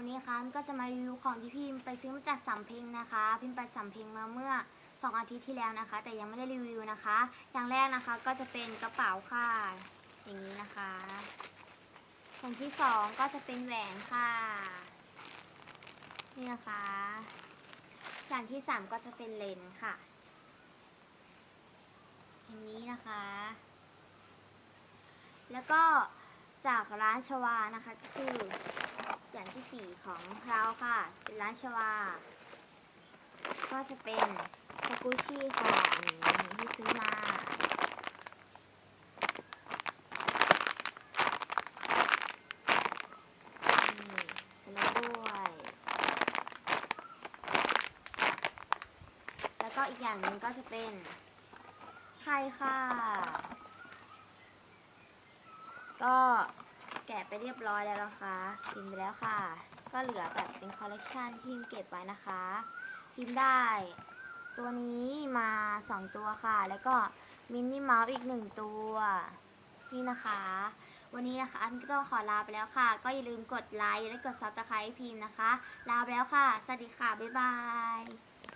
วันนี้นะคะก็จะมารีวิวของที่พิมไปซื้อมาจากสำเพ็งนะคะ พิมไปสำเพ็งมาเมื่อ 2 อาทิตย์ที่แล้วนะคะ แต่ยังไม่ได้รีวิวนะคะ อย่างแรกนะคะก็จะเป็นกระเป๋าค่ะ อย่างนี้นะคะอย่างที่สองก็จะเป็นแหวนค่ะนี่นะคะอย่างที่สามก็จะเป็นเลนส์ค่ะ อย่างนี้นะคะ แล้วก็จากร้านชวานะคะก็คือ ของเราค่ะ เป็นร้านชวา ก็จะเป็นสกูชี่ค่ะอันนี้ที่ซื้อมานี่สโลว์ด้วยแล้วก็อีกอย่างหนึ่งก็จะเป็นไข่ค่ะ ก็แกะไปเรียบร้อยแล้วนะคะพิมพ์ไปแล้วค่ะ ก็เหลือแบบเป็นคอลเลกชันที่พิมเก็บไว้นะคะ พิมได้ตัวนี้มา 2 ตัวค่ะ แล้วก็มินนี่เมาส์อีก 1 ตัว นี่นะคะ วันนี้นะคะอันก็ต้องขอลาไปแล้วค่ะ ก็อย่าลืมกดไลค์และกดซับสไครต์พิมพ์นะคะ ลาไปแล้วค่ะ สวัสดีค่ะ บ๊ายบาย